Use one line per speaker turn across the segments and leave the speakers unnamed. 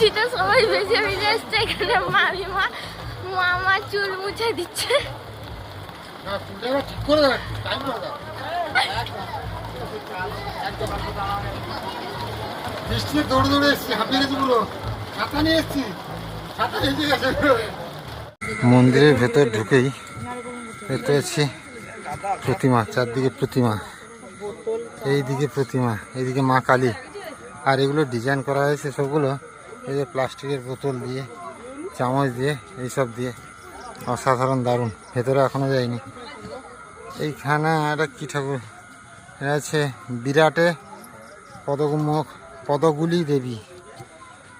বৃষ্টিতে সবাই ভেসে ভেসে এসছে এখানে মামিমা মামা চুল মুছে দিচ্ছে।
দৌড়ে দৌড়ে এসছি হাঁপিয়ে গেছি পুরো। ছাতা নিয়ে এসছি ছাতা গেছে মন্দিরের ভেতর ঢুকেই দেখতে পাচ্ছি প্রতিমা চারদিকে প্রতিমা এইদিকে প্রতিমা এইদিকে মা কালী। আর এগুলো ডিজাইন করা হয়েছে সবগুলো এই যে প্লাস্টিকের বোতল দিয়ে, চামচ দিয়ে, এইসব দিয়ে। অসাধারণ, দারুণ। ভেতরে এখনও যায়নি। এইখানে একটা কী ঠাকুর? এটা আছে বিরাটে পদগুমুখ পদগুলি দেবী,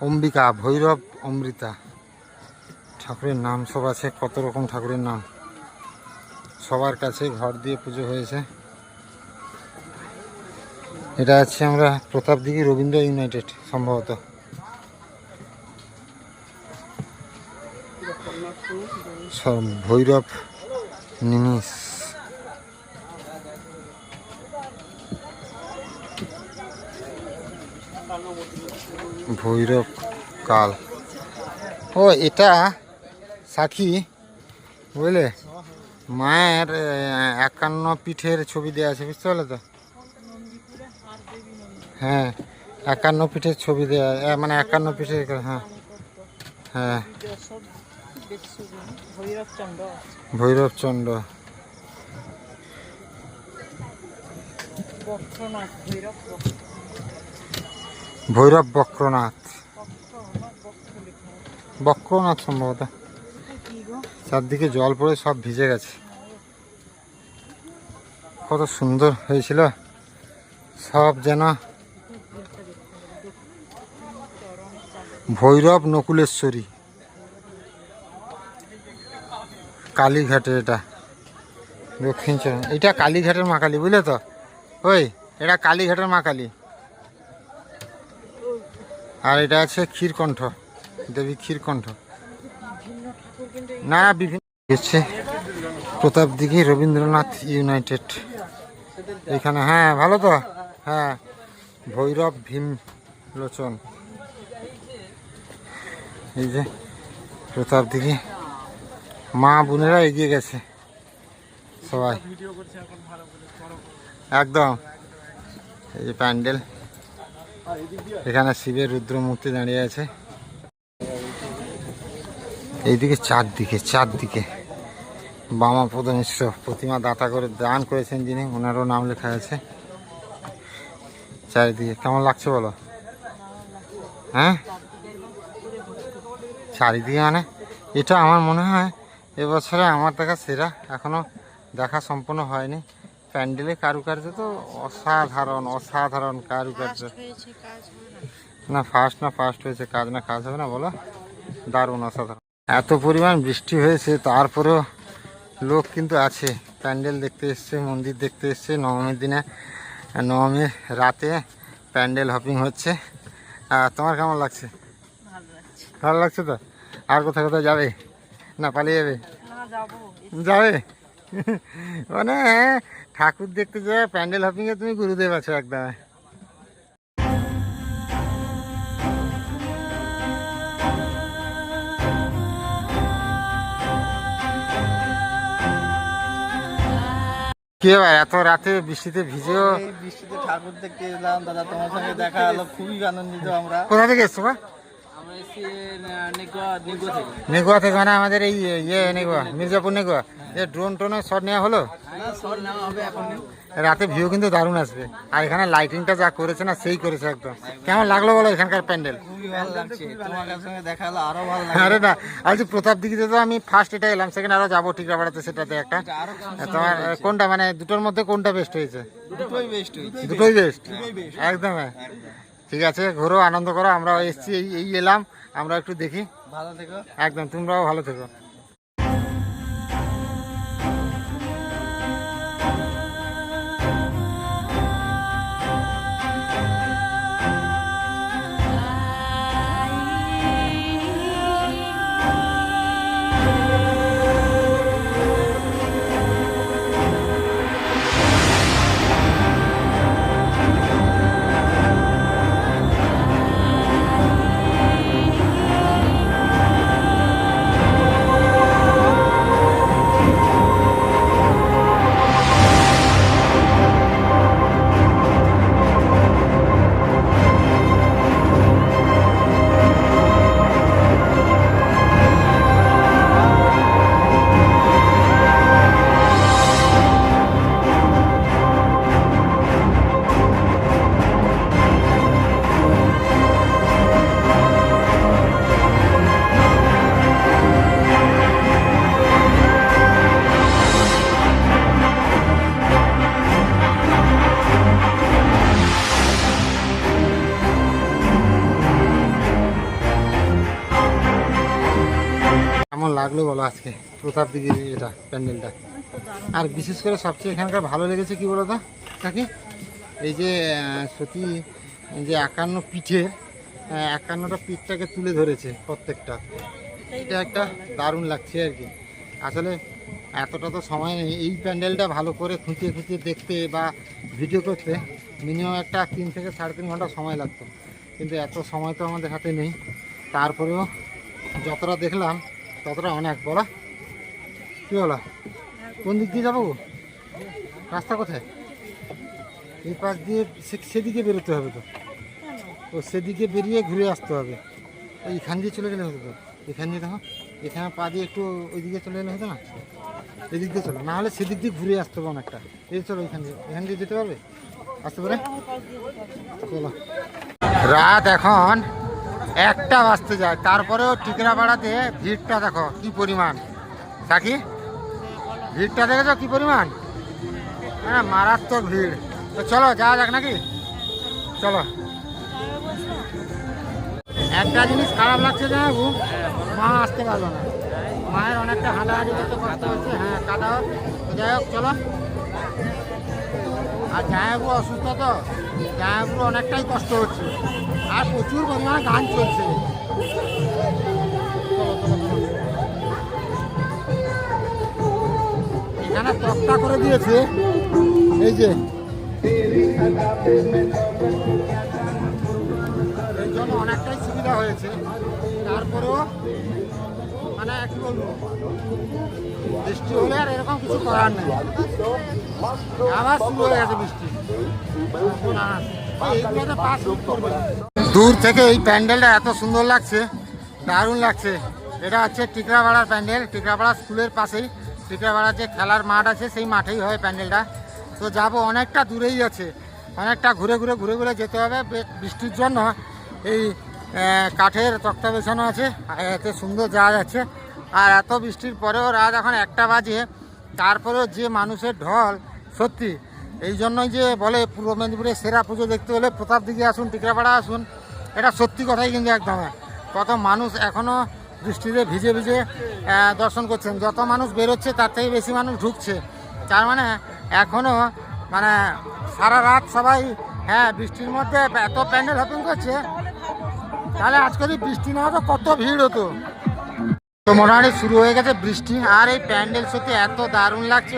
অম্বিকা, ভৈরব, অমৃতা। ঠাকুরের নাম সব আছে, কত রকম ঠাকুরের নাম। সবার কাছে ঘর দিয়ে পুজো হয়েছে। এটা আছে আমরা প্রতাপদিঘি রবীন্দ্র ইউনাইটেড, সম্ভবত। সব ভৈরব নিমিষ ভৈরব কাল। ও, এটা সাক্ষী, বুঝলে? মায়ের একান্ন পিঠের ছবি দেওয়া আছে, বুঝতে পারলে তো? হ্যাঁ একান্ন পিঠের ছবি দেওয়া মানে একান্ন পিঠের হ্যাঁ হ্যাঁ। ভৈরবচন্দ্র ভৈরব বক্রনাথ। বক্রনাথ সম্ভবত। চারদিকে জল পড়ে সব ভিজে গেছে। কত সুন্দর হয়েছিল। সব যেন ভৈরব নকুলেশ্বরী। কালীঘাটে এটা, দক্ষিণ চরণ এটা কালীঘাটের মা কালী, বুঝলে তো? ওই, এটা কালীঘাটের মা কালী। আর এটা আছে ক্ষীরকণ্ঠ, দেবী ক্ষীরকণ্ঠ। না, বিভিন্ন প্রতাপ দিঘি, রবীন্দ্রনাথ ইউনাইটেড। এখানে হ্যাঁ ভালো তো? হ্যাঁ ভৈরব ভীম লোচন। এই যে, প্রতাপ দিঘি। মা বোনেরা এগিয়ে গেছে। সবাই। একদম। এই যে প্যান্ডেল। এখানে শিবের রুদ্র মূর্তি দাঁড়িয়ে আছে। এইদিকে চারদিকে চারদিকে। বামাপদ মিশ্র প্রতিমা দাতা করে দান করেছেন যিনি, ওনারও নাম লেখা আছে। চারিদিকে, কেমন লাগছে বলো? হ্যাঁ? চারিদিকে মানে? এটা আমার মনে হয় এবছরে আমার দেখা সেরা। এখনও দেখা সম্পূর্ণ হয়নি। প্যান্ডেলে কারুকার্য তো অসাধারণ অসাধারণ কারুকার্য। না ফার্স্ট না ফার্স্ট হয়েছে কাজ না কাজ হবে না বলো? দারুণ অসাধারণ। এত পরিমাণ বৃষ্টি হয়েছে তারপরেও লোক কিন্তু আছে। প্যান্ডেল দেখতে এসছে মন্দির দেখতে এসছে। নবমীর দিনে নবমীর রাতে প্যান্ডেল হপিং হচ্ছে। আর তোমার কেমন লাগছে। ভালো লাগছে তো? আর কোথায় কোথায় যাবে? না পালিয়ে যাবে? যাবে। মানে ঠাকুর দেখতে যাবে প্যান্ডেল হপিংয়ে তুমি গুরুদেব আছো একদম। কি এবার এত রাতে বৃষ্টিতে ভিজেও?
বৃষ্টিতে ঠাকুর দেখতে এলাম দাদা তোমার সঙ্গে দেখা হলো খুবই আনন্দিত আমরা।
কোথা থেকে এসছো নেগুয়া থেকে। মানে আমাদের এই ইয়ে নেগুয়া মির্জাপুর নেগুয়া। যে ড্রোন টোনের শট নেওয়া হলো?
এখন।
রাতে ভিউ কিন্তু দারুণ আসবে। আর এখানে লাইটিংটা যা করেছে না সেই করেছে একদম। কেমন লাগল বলো এখানকার প্যান্ডেল? আরও না যে প্রতাপ দিঘিতে তো আমি ফার্স্ট এটা এলাম সেখানে আরও যাব টিকরাপাড়াতে সেটাতে একটা। তোমার কোনটা মানে দুটোর মধ্যে কোনটা বেস্ট হয়েছে?
দুটোই বেস্ট হয়েছে।
দুটোই বেস্ট একদম। হ্যাঁ ঠিক আছে ঘোরো আনন্দ করো আমরা এসছি এই এই এলাম আমরা একটু দেখি।
ভালো থেকো।
একদম তোমরাও ভালো থেকো। লাগল বলো আজকে প্রতাপ দিঘির এটা প্যান্ডেলটা। আর বিশেষ করে সবচেয়ে এখানকার ভালো লেগেছে কি বলো তো কাকি? এই যে সতী যে একান্ন আহ, একান্নটা পিঠটাকে তুলে ধরেছে প্রত্যেকটা। এটা একটা দারুণ লাগছে আর কি। আসলে এতটা তো সময় নেই এই প্যান্ডেলটা ভালো করে খুঁটিয়ে খুঁটিয়ে দেখতে বা ভিডিও করতে মিনিমাম একটা তিন থেকে সাড়ে তিন ঘণ্টা সময় লাগতো। কিন্তু এত সময় তো আমাদের হাতে নেই। তারপরেও যতটা দেখলাম ততটা অনেক বলা কী বলা কোন দিক দিয়ে যাব? রাস্তা কোথায়? এই পাশ দিয়ে সেদিকে বেরোতে হবে তো। ও সেদিকে বেরিয়ে ঘুরে আসতে হবে। এইখান দিয়ে চলে গেলে হতো তো। এখান দিয়ে দেখো। এখানে পা দিয়ে একটু ওইদিকে চলে গেলে হতো না? এদিক দিয়ে চলো। না হলে সেদিক দিয়ে ঘুরে আসতে হবে অনেকটা। এই চলো এখান দিয়ে। এখান দিয়ে যেতে পারবে? আসতে পারে? চলো। রাত এখন একটা বাজতে যায়। তারপরেও টিকরাপাড়াতে ভিড়টা দেখো কি পরিমাণ। কাকি ভিড়টা দেখেছ কি পরিমাণ? হ্যাঁ মারাত্মক ভিড়। তো চলো, যাওয়া যাক নাকি? চলো। একটা জিনিস খারাপ লাগছে জানাব মা আসতে পারল না। মায়ের অনেকটা হাঁটা হাঁটাহাঁটি করতে কষ্ট হচ্ছে। হ্যাঁ কাদা তো যাই হোক, চলো। আর জায়াবু অসুস্থ তো জায়াবুর অনেকটাই কষ্ট হচ্ছে। আর প্রচুর পরিমাণে গান চলছে। এখানে তক্তা করে দিয়েছে। এই যে। জন্য অনেকটাই সুবিধা হয়েছে। তারপরেও মানে কি বলব? বৃষ্টি হলে আর এরকম কিছু করার নেই। আবার শুরু হয়ে গেছে বৃষ্টি। এইগুলোতে পা slip করবে। দূর থেকে এই প্যান্ডেলটা এত সুন্দর লাগছে, দারুণ লাগছে। এটা হচ্ছে টিকরাপাড়ার প্যান্ডেল, টিকরাপাড়া স্কুলের পাশেই। টিকরাপাড়ার যে খেলার মাঠ আছে, সেই মাঠেই হয় প্যান্ডেলটা। তো যাব অনেকটা দূরেই আছে। অনেকটা ঘুরে ঘুরে ঘুরে ঘুরে যেতে হবে। বৃষ্টির জন্য এই কাঠের তক্তা বেছানো আছে। এতে সুন্দর যাওয়া যাচ্ছে আর এত বৃষ্টির পরেও রাত এখন একটা বাজে। তারপরেও যে মানুষের ঢল, সত্যি। এই জন্যই যে বলে পূর্ব মেদিনীপুরের সেরা পুজো দেখতে হলে প্রতাপ দিকে আসুন, টিকরাপাড়া আসুন। এটা সত্যি কথাই কিন্তু একদম। কত মানুষ এখনও বৃষ্টিতে ভিজে ভিজে দর্শন করছেন। যত মানুষ বেরোচ্ছে, তার থেকে বেশি মানুষ ঢুকছে। তার মানে এখনও মানে সারা রাত সবাই হ্যাঁ বৃষ্টির মধ্যে এত প্যান্ডেল হপিং করছে। তাহলে আজকে যদি বৃষ্টি না হতো কত ভিড় হতো? তো মোটামুটি শুরু হয়ে গেছে বৃষ্টি, আর এই প্যান্ডেল সত্যি এত দারুণ লাগছে।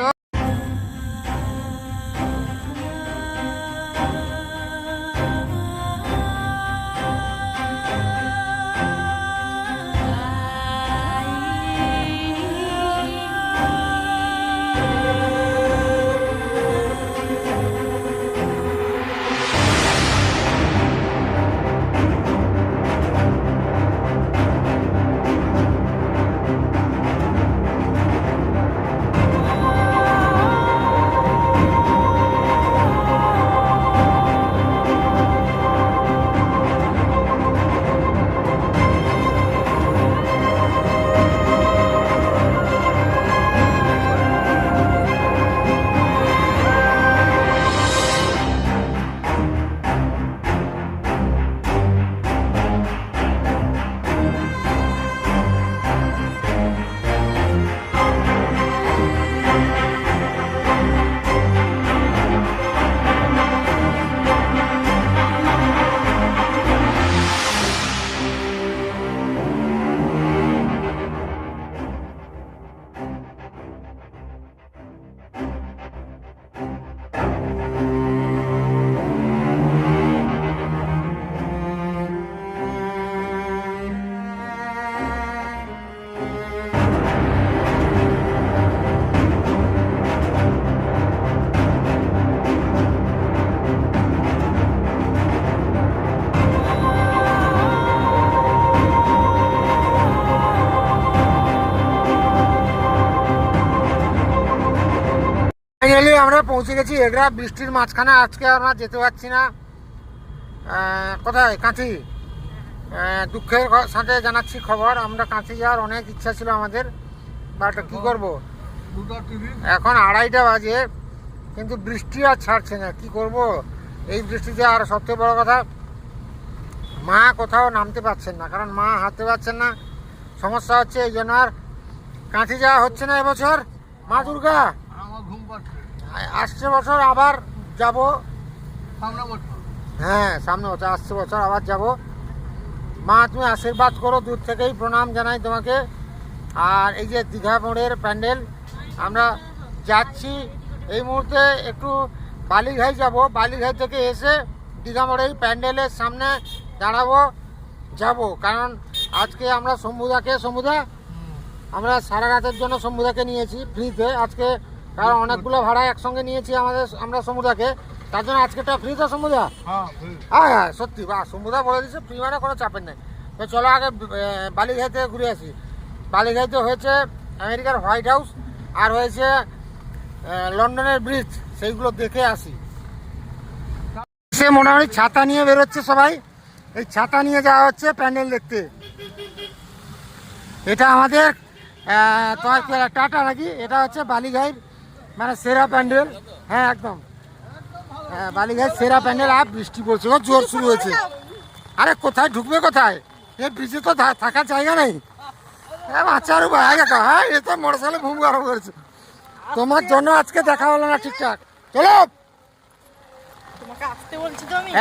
পৌঁছে গেছি এগরা বৃষ্টির মাঝখানে আজকে আমরা যেতে পারছি না। কোথায়? কাঁথি? দুঃখের সাথে জানাচ্ছি খবর। আমরা কাঁথি যাওয়ার অনেক ইচ্ছা ছিল আমাদের। বাট কি করব? এখন আড়াইটা বাজে কিন্তু বৃষ্টি আর ছাড়ছে না। কি করব? এই বৃষ্টিতে আর সবচেয়ে বড় কথা মা কোথাও নামতে পারছেন না। কারণ মা হাঁটতে পারছেন না। সমস্যা হচ্ছে এই জন্য আর কাঁথি যাওয়া হচ্ছে না এবছর। মা দুর্গা
আমার ঘুম পাচ্ছে
আ- আসছে বছর আবার যাব।
সামনে বছর।
হ্যাঁ সামনে বছর আসছে বছর আবার যাব। মা তুমি আশীর্বাদ করো দূর থেকেই প্রণাম জানাই তোমাকে। আর এই যে দীঘা মোড়ের প্যান্ডেল আমরা যাচ্ছি। এই মুহূর্তে একটু বালিঘাই যাব। বালিঘাই থেকে এসে দীঘা মোড়ের প্যান্ডেলের সামনে দাঁড়াবো যাব। কারণ আজকে আমরা শম্ভুদাকে শম্ভুদা আমরা সারা রাতের জন্য শম্ভুদাকে নিয়েছি ফ্রিতে। আজকে কারণ অনেকগুলো ভাড়া একসঙ্গে নিয়েছি আমাদের আমরা শম্ভুদাকে তার জন্য আজকেটা ফ্রি তো শম্ভুদা
হ্যাঁ
হ্যাঁ সত্যি বা শম্ভুদা বলে দিচ্ছে ফ্রি মানে কোনো চাপের নেই। তো চলো আগে আহ, বালিঘাই থেকে ঘুরে আসি। বালিঘাইতে হয়েছে আমেরিকার হোয়াইট হাউস আর হয়েছে লন্ডনের ব্রিজ সেইগুলো দেখে আসি। সে মোটামুটি ছাতা নিয়ে বেরোচ্ছে সবাই। এই ছাতা নিয়ে যাওয়া হচ্ছে প্যান্ডেল দেখতে। এটা আমাদের তোমার কি টাটা নাকি? এটা হচ্ছে বালিঘাইয়ের মানে সেরা প্যান্ডেল। হ্যাঁ একদম। হ্যাঁ, বালিঘাট সেরা প্যান্ডেল আর বৃষ্টি পড়ছে ও জোর শুরু হয়েছে। আরে কোথায় ঢুকবে কোথায়? এ ব্রিজে তো থাকার জায়গা নেই। হ্যাঁ ভাই হ্যাঁ এ তো মোটর সাইকেলে ঘুম আরম্ভ করেছে। তোমার জন্য আজকে দেখা হলো না ঠিকঠাক। চলো।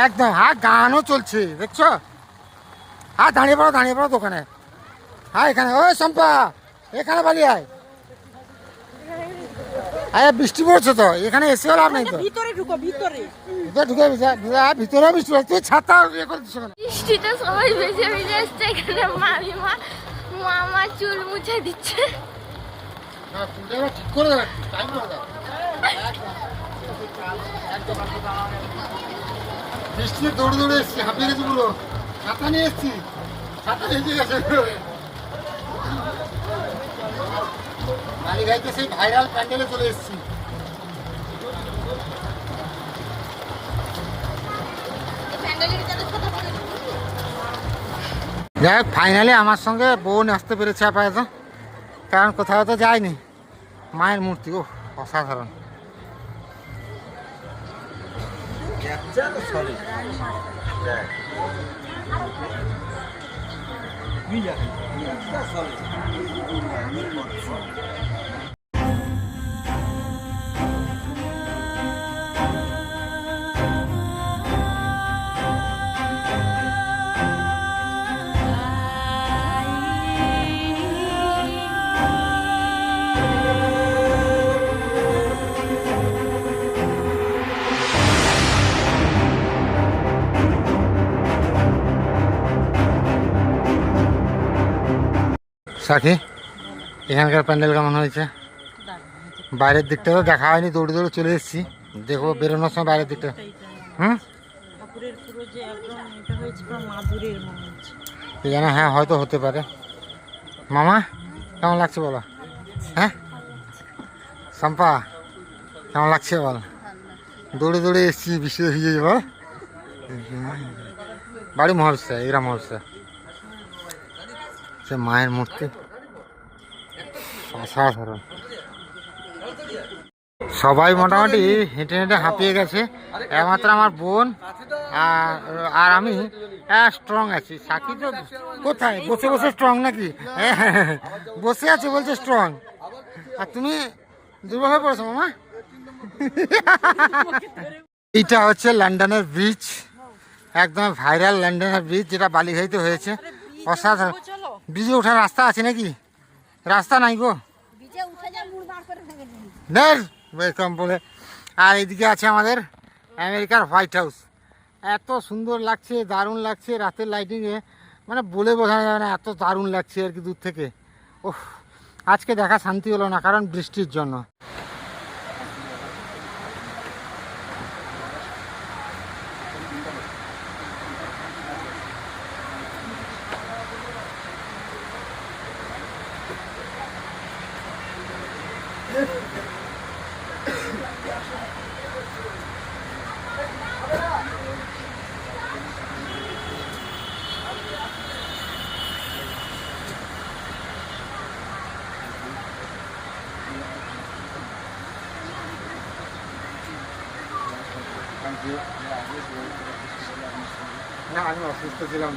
একদম হ্যাঁ গানও চলছে দেখছ? হ্যাঁ দাঁড়িয়ে পড়ো দাঁড়িয়ে পড়ো দোকানে। হ্যাঁ এখানে ওই সম্পা এখানে বালি আয়। আরে বৃষ্টি পড়ছে তো এখানে এসেও লাভ নেই তো।
ভিতরে ঢুকো ভিতরে।
ভিতরে ঢুকে বৃষ্টি পড়ছে তুই ছাতা ইয়ে করে দিচ্ছ কেন
বৃষ্টিতে সবাই ভেজে ভেজে এসছে এখানে মামিমা মা আমার চুল মুছে দিচ্ছে।
না, ঠিক করে টাইম বৃষ্টি দৌড়ে দৌড়ে এসছি হাঁপিয়ে গেছি পুরো। ছাতা নিয়ে এসছি ছাতা ভিজে গেছে। সেই ভাইরাল প্যান্ডেলে চলে যাই হোক ফাইনালি আমার সঙ্গে বোন আসতে পেরেছে আপাতত। কারণ কোথাও তো যায়নি। মায়ের মূর্তি ও অসাধারণ। সাথী। এখানকার প্যান্ডেল কেমন হয়েছে? বাইরের দিকটা তো দেখা হয়নি দৌড়ে দৌড়ে চলে এসেছি। দেখব বেরোনোর সময় বাইরের দিকটা। হুম? জানে হ্যাঁ হয়তো হতে পারে। মামা কেমন লাগছে বলো? হ্যাঁ? সম্পা কেমন লাগছে বল? দৌড়ে দৌড়ে এসছি বৃষ্টিতে ভিজে বল। বাড়ি মহর্ষা এরা মহর্ষা সে মায়ের মূর্তি। অসাধারণ। সবাই মোটামুটি হেঁটে হেঁটে হাঁপিয়ে গেছে। একমাত্র আমার বোন আর আর আমি স্ট্রং আছি। সাকি তো কোথায়? বসে বসে স্ট্রং নাকি? বসে আছে বলছে স্ট্রং আর তুমি দুর্বল হয়ে পড়েছো মামা? এইটা হচ্ছে লন্ডনের ব্রিজ একদম ভাইরাল লন্ডনের ব্রিজ যেটা বালিঘাইতে হয়েছে। অসাধারণ। ব্রিজে ওঠার রাস্তা আছে নাকি? রাস্তা নাই গো। ওয়েলকাম বলে। আর এদিকে আছে আমাদের আমেরিকার হোয়াইট হাউস। এত সুন্দর লাগছে দারুণ লাগছে রাতের লাইটিংয়ে মানে বলে বোঝানো যাবে না এত দারুণ লাগছে আর কি দূর থেকে। ওহ আজকে দেখা শান্তি হলো না কারণ বৃষ্টির জন্য। আমি অসুস্থ ছিলাম।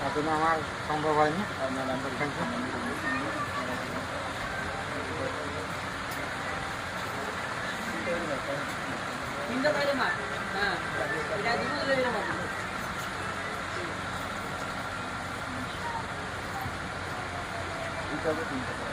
তার জন্য আমার সম্ভব হয়নি। আপনার নাম্বার থ্যাংক ইউ যাবে তিনটা করে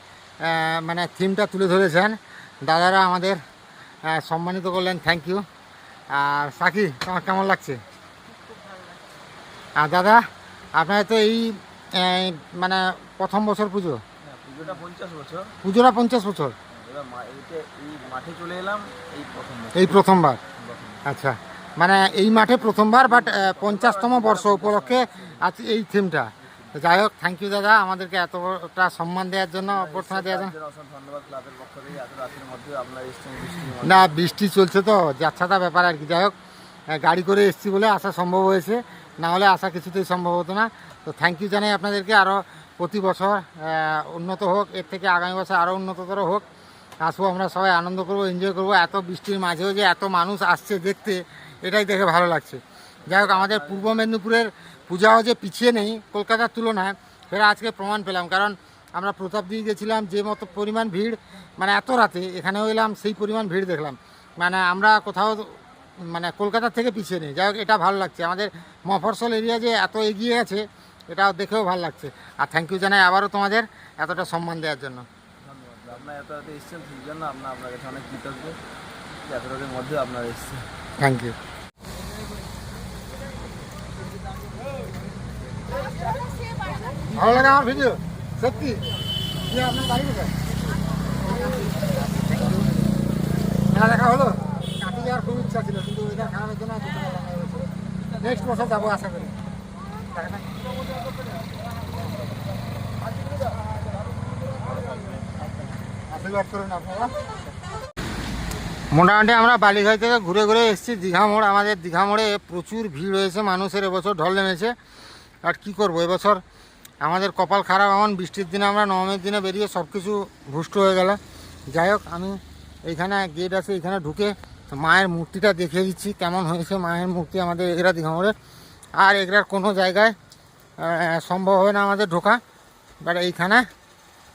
মানে থিমটা তুলে ধরেছেন। দাদারা আমাদের সম্মানিত করলেন থ্যাংক ইউ আর সাকি তোমার কেমন লাগছে? আর দাদা আপনার তো এই মানে প্রথম বছর পুজো?
পুজোটা পঞ্চাশ বছর।
পুজোটা পঞ্চাশ বছর?
মাঠে চলে এলাম এই বছর।
এই প্রথমবার? আচ্ছা মানে এই মাঠে প্রথমবার বাট পঞ্চাশতম বর্ষ উপলক্ষে আছে এই থিমটা। তো যাই হোক থ্যাংক ইউ দাদা আমাদেরকে এতটা সম্মান দেওয়ার জন্য অভ্যর্থনা দেওয়ার
আপনার এসছেন বৃষ্টির মধ্যে।
না বৃষ্টি চলছে তো যাচ্ছাতা ব্যাপার আর কি যাই হোক গাড়ি করে এসছি বলে আসা সম্ভব হয়েছে না হলে আসা কিছুতেই সম্ভব হতো না। তো থ্যাংক ইউ জানাই আপনাদেরকে আরও প্রতি বছর উন্নত হোক এর থেকে আগামী বছর আরও উন্নততর হোক। আসব আমরা সবাই আনন্দ করব এনজয় করব এত বৃষ্টির মাঝেও যে এত মানুষ আসছে দেখতে এটাই দেখে ভালো লাগছে। যাই হোক আমাদের পূর্ব মেদিনীপুরের পূজাও যে পিছিয়ে নেই কলকাতার তুলনায়। সেটা আজকে প্রমাণ পেলাম কারণ আমরা প্রতাপ দিয়ে গেছিলাম যে মতো পরিমাণ ভিড় মানে এত রাতে এখানেও এলাম সেই পরিমাণ ভিড় দেখলাম। মানে আমরা কোথাও মানে কলকাতার থেকে পিছিয়ে নেই। যাই হোক এটা ভালো লাগছে। আমাদের মফরসল এরিয়া যে এত এগিয়ে গেছে এটাও দেখেও ভালো লাগছে। আর থ্যাংক ইউ জানাই আবারও তোমাদের এতটা সম্মান দেওয়ার জন্য।
ধন্যবাদ। আপনার এত রাতে এসছেন সেই জন্য আপনার আপনার কাছে অনেক কৃতজ্ঞ। এত রাতের মধ্যে আপনারা এসছেন।
থ্যাংক ইউ ভালো লাগে আমার ভিডিও, সত্যি। আপনার দেখা হলো? কাঁটি যাওয়ার খুব ইচ্ছা ছিল, কিন্তু ওইটা খারাপের জন্য নেক্সট বছর যাব আশা করি। মোটামুটি আমরা বালিঘাই থেকে ঘুরে ঘুরে এসেছি, দীঘা মোড়। আমাদের দীঘা মোড়ে প্রচুর ভিড় হয়েছে মানুষের, এবছর ঢল নেমেছে। আর কি করব, এবছর আমাদের কপাল খারাপ, এমন বৃষ্টির দিনে আমরা নবমের দিনে বেরিয়ে সব কিছু ভুষ্ট হয়ে গেল যাই হোক, আমি এইখানে গেট আছে এইখানে ঢুকে মায়ের মূর্তিটা দেখিয়ে দিচ্ছি, কেমন হয়েছে মায়ের মূর্তি আমাদের এগরা দীঘা মোড়ে আর এগরার কোনো জায়গায় সম্ভব হবে না আমাদের ঢোকা। বাট এইখানে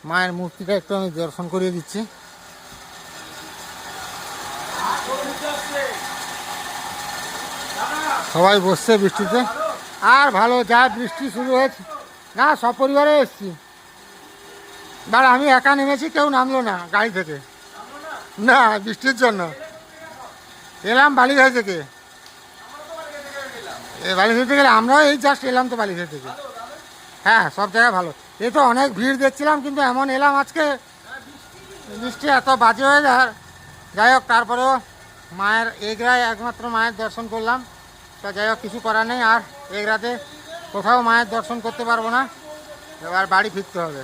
মায়ের মূর্তিটা একটু আমি দর্শন করিয়ে দিচ্ছি। সবাই বসছে বৃষ্টিতে। আর ভালো, যা বৃষ্টি শুরু হয়েছে। না, সপরিবারে এসছি। দাঁড়া, আমি একা নেমেছি, কেউ নামলো না গাড়ি থেকে। না, বৃষ্টির জন্য। এলাম বালিঘাই থেকে। এ বালিঘাই থেকে আমরাও এই জাস্ট এলাম তো বালিঘাই থেকে। হ্যাঁ সব জায়গায় ভালো। এই তো অনেক ভিড় দেখছিলাম, কিন্তু এমন এলাম আজকে। বৃষ্টি এত বাজে হয়ে যায়। যাই হোক, তারপরেও মায়ের এগরায় একমাত্র মায়ের দর্শন করলাম। তা যাই হোক, কিছু করার নেই আর এগরাতে। কোথাও মায়ের দর্শন করতে পারব না এবার বাড়ি ফিরতে হবে।